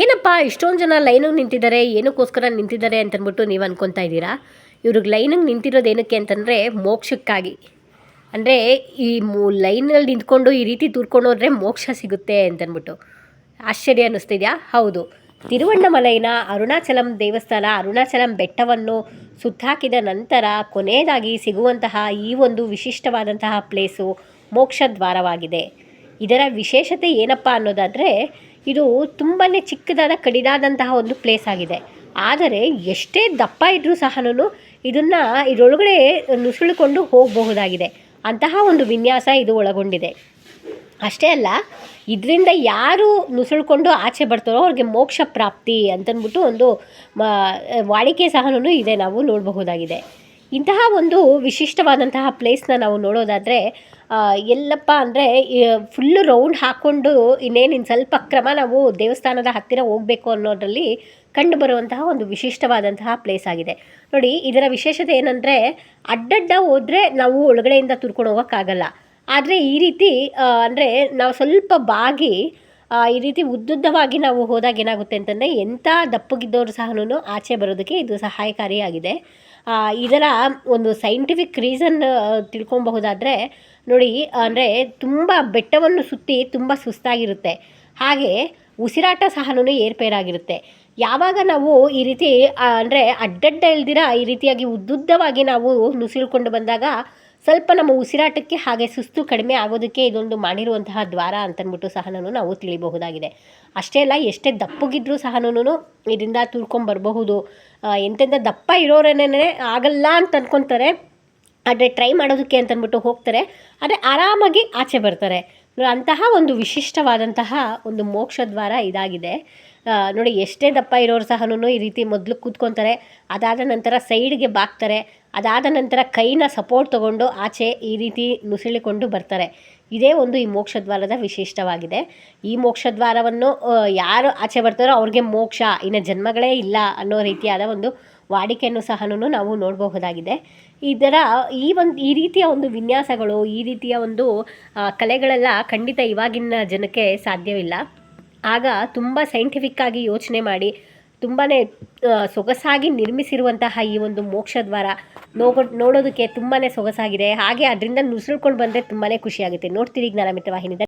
ಏನಪ್ಪ, ಇಷ್ಟೊಂದು ಜನ ಲೈನಿಗೆ ನಿಂತಿದ್ದಾರೆ, ಏನಕ್ಕೋಸ್ಕರ ನಿಂತಿದ್ದಾರೆ ಅಂತಂದ್ಬಿಟ್ಟು ನೀವು ಅನ್ಕೊತಾ ಇದ್ದೀರಾ? ಇವ್ರಿಗೆ ಲೈನಿಗೆ ನಿಂತಿರೋದು ಏನಕ್ಕೆ ಅಂತಂದರೆ ಮೋಕ್ಷಕ್ಕಾಗಿ. ಅಂದರೆ ಈ ಮೂ ಲೈನಲ್ಲಿ ನಿಂತ್ಕೊಂಡು ಈ ರೀತಿ ತೂರ್ಕೊಂಡು ಹೋದ್ರೆ ಮೋಕ್ಷ ಸಿಗುತ್ತೆ ಅಂತಂದ್ಬಿಟ್ಟು ಆಶ್ಚರ್ಯ ಅನ್ನಿಸ್ತಿದ್ಯಾ? ಹೌದು. ತಿರುವಣ್ಣಮಲೈನ ಅರುಣಾಚಲಂ ದೇವಸ್ಥಾನ, ಅರುಣಾಚಲಂ ಬೆಟ್ಟವನ್ನು ಸುತ್ತಾಕಿದ ನಂತರ ಕೊನೆಯದಾಗಿ ಸಿಗುವಂತಹ ಈ ಒಂದು ವಿಶಿಷ್ಟವಾದಂತಹ ಪ್ಲೇಸು ಮೋಕ್ಷ ದ್ವಾರವಾಗಿದೆ ಇದರ ವಿಶೇಷತೆ ಏನಪ್ಪ ಅನ್ನೋದಾದರೆ ಇದು ತುಂಬಾ ಚಿಕ್ಕದಾದ, ಕಡಿದಾದಂತಹ ಒಂದು ಪ್ಲೇಸ್ ಆಗಿದೆ. ಆದರೆ ಎಷ್ಟೇ ದಪ್ಪ ಇದ್ದರೂ ಸಹನು ಇದನ್ನು ಇದರೊಳಗಡೆ ನುಸುಳಿಕೊಂಡು ಹೋಗಬಹುದಾಗಿದೆ. ಅಂತಹ ಒಂದು ವಿನ್ಯಾಸ ಇದು ಒಳಗೊಂಡಿದೆ. ಅಷ್ಟೇ ಅಲ್ಲ, ಇದರಿಂದ ಯಾರು ನುಸುಳ್ಕೊಂಡು ಆಚೆ ಬರ್ತಾರೋ ಅವ್ರಿಗೆ ಮೋಕ್ಷ ಪ್ರಾಪ್ತಿ ಅಂತಂದ್ಬಿಟ್ಟು ಒಂದು ವಾಡಿಕೆ ಸಹನೂ ಇದೆ ನಾವು ನೋಡಬಹುದಾಗಿದೆ. ಇಂತಹ ಒಂದು ವಿಶಿಷ್ಟವಾದಂತಹ ಪ್ಲೇಸ್ನ ನಾವು ನೋಡೋದಾದರೆ ಎಲ್ಲಪ್ಪ ಅಂದರೆ ಫುಲ್ಲು ರೌಂಡ್ ಹಾಕ್ಕೊಂಡು ಇನ್ನೇನು ಇನ್ನು ಸ್ವಲ್ಪ ಕ್ರಮ ನಾವು ದೇವಸ್ಥಾನದ ಹತ್ತಿರ ಹೋಗಬೇಕು ಅನ್ನೋದರಲ್ಲಿ ಕಂಡುಬರುವಂತಹ ಒಂದು ವಿಶಿಷ್ಟವಾದಂತಹ ಪ್ಲೇಸ್ ಆಗಿದೆ. ನೋಡಿ, ಇದರ ವಿಶೇಷತೆ ಏನಂದರೆ, ಅಡ್ಡಡ್ಡ ಹೋದರೆ ನಾವು ಒಳಗಡೆಯಿಂದ ತುರ್ಕೊಂಡು ಹೋಗೋಕ್ಕಾಗಲ್ಲ. ಆದರೆ ಈ ರೀತಿ ಅಂದರೆ ನಾವು ಸ್ವಲ್ಪ ಬಾಗಿ ಈ ರೀತಿ ಉದ್ದುದ್ದವಾಗಿ ನಾವು ಹೋದಾಗ ಏನಾಗುತ್ತೆ ಅಂತಂದರೆ ಎಂಥ ದಪ್ಪಗಿದ್ದವರು ಸಹ ಆಚೆ ಬರೋದಕ್ಕೆ ಇದು ಸಹಾಯಕಾರಿಯಾಗಿದೆ. ಇದರ ಒಂದು ಸೈಂಟಿಫಿಕ್ ರೀಸನ್ ತಿಳ್ಕೊಬಹುದಾದರೆ ನೋಡಿ, ಅಂದರೆ ತುಂಬ ಬೆಟ್ಟವನ್ನು ಸುತ್ತಿ ತುಂಬ ಸುಸ್ತಾಗಿರುತ್ತೆ. ಹಾಗೆ ಉಸಿರಾಟ ಸಹನೂ ಏರ್ಪೇರಾಗಿರುತ್ತೆ. ಯಾವಾಗ ನಾವು ಈ ರೀತಿ ಅಂದರೆ ಅಡ್ಡಡ್ಡ ಇಲ್ದಿರ ಈ ರೀತಿಯಾಗಿ ಉದ್ದುದ್ದವಾಗಿ ನಾವು ನುಸಿಳ್ಕೊಂಡು ಬಂದಾಗ ಸ್ವಲ್ಪ ನಮ್ಮ ಉಸಿರಾಟಕ್ಕೆ ಹಾಗೆ ಸುಸ್ತು ಕಡಿಮೆ ಆಗೋದಕ್ಕೆ ಇದೊಂದು ಮಾಡಿರುವಂತಹ ದ್ವಾರ ಅಂತಂದ್ಬಿಟ್ಟು ಸಹನೂ ನಾವು ತಿಳಿಬಹುದಾಗಿದೆ. ಅಷ್ಟೇ ಅಲ್ಲ, ಎಷ್ಟೇ ದಪ್ಪಗಿದ್ರೂ ಸಹನೂ ಇದರಿಂದ ತುಳ್ಕೊಂಬರಬಹುದು ಎಂತೆಂಥ ದಪ್ಪ ಇರೋರೇನೇ ಆಗಲ್ಲ ಅಂತ ಅಂದ್ಕೊತಾರೆ ಆದರೆ ಟ್ರೈ ಮಾಡೋದಕ್ಕೆ ಅಂತಂದ್ಬಿಟ್ಟು ಹೋಗ್ತಾರೆ. ಆದರೆ ಆರಾಮಾಗಿ ಆಚೆ ಬರ್ತಾರೆ. ಅಂತಹ ಒಂದು ವಿಶಿಷ್ಟವಾದಂತಹ ಒಂದು ಮೋಕ್ಷ ದ್ವಾರ ಇದಾಗಿದೆ. ನೋಡಿ, ಎಷ್ಟೇ ದಪ್ಪ ಇರೋರು ಸಹನೂ ಈ ರೀತಿ ಮೊದಲು ಕೂತ್ಕೊತಾರೆ. ಅದಾದ ನಂತರ ಸೈಡ್ಗೆ ಬಾಗ್ತಾರೆ. ಅದಾದ ನಂತರ ಕೈನ ಸಪೋರ್ಟ್ ತಗೊಂಡು ಆಚೆ ಈ ರೀತಿ ನುಸುಳಿಕೊಂಡು ಬರ್ತಾರೆ. ಇದೇ ಒಂದು ಈ ಮೋಕ್ಷದ್ವಾರದ ವಿಶಿಷ್ಟವಾಗಿದೆ. ಈ ಮೋಕ್ಷದ್ವಾರವನ್ನು ಯಾರು ಆಚೆ ಬರ್ತಾರೋ ಅವ್ರಿಗೆ ಮೋಕ್ಷ, ಇನ್ನು ಜನ್ಮಗಳೇ ಇಲ್ಲ ಅನ್ನೋ ರೀತಿಯಾದ ಒಂದು ವಾಡಿಕೆಯನ್ನು ಸಹ ನಾವು ನೋಡಬಹುದಾಗಿದೆ. ಇದರ ಈ ಒಂದು, ಈ ರೀತಿಯ ಒಂದು ವಿನ್ಯಾಸಗಳು, ಈ ರೀತಿಯ ಒಂದು ಕಲೆಗಳೆಲ್ಲ ಖಂಡಿತ ಇವಾಗಿನ ಜನಕ್ಕೆ ಸಾಧ್ಯವಿಲ್ಲ. ಆಗ ತುಂಬ ಸೈಂಟಿಫಿಕ್ಕಾಗಿ ಯೋಚನೆ ಮಾಡಿ ತುಂಬಾ ಸೊಗಸಾಗಿ ನಿರ್ಮಿಸಿರುವಂತಹ ಈ ಒಂದು ಮೋಕ್ಷ ದ್ವಾರ. ನೋಗೊ ನೋಡೋದಕ್ಕೆ ತುಂಬಾ ಸೊಗಸಾಗಿದೆ. ಹಾಗೆ ಅದರಿಂದ ನುಸುಳ್ಕೊಂಡು ಬಂದರೆ ತುಂಬಾ ಖುಷಿಯಾಗುತ್ತೆ. ನೋಡ್ತೀರಿ ಜ್ಞಾನಮಿತ್ರ ವಾಹಿನಿದ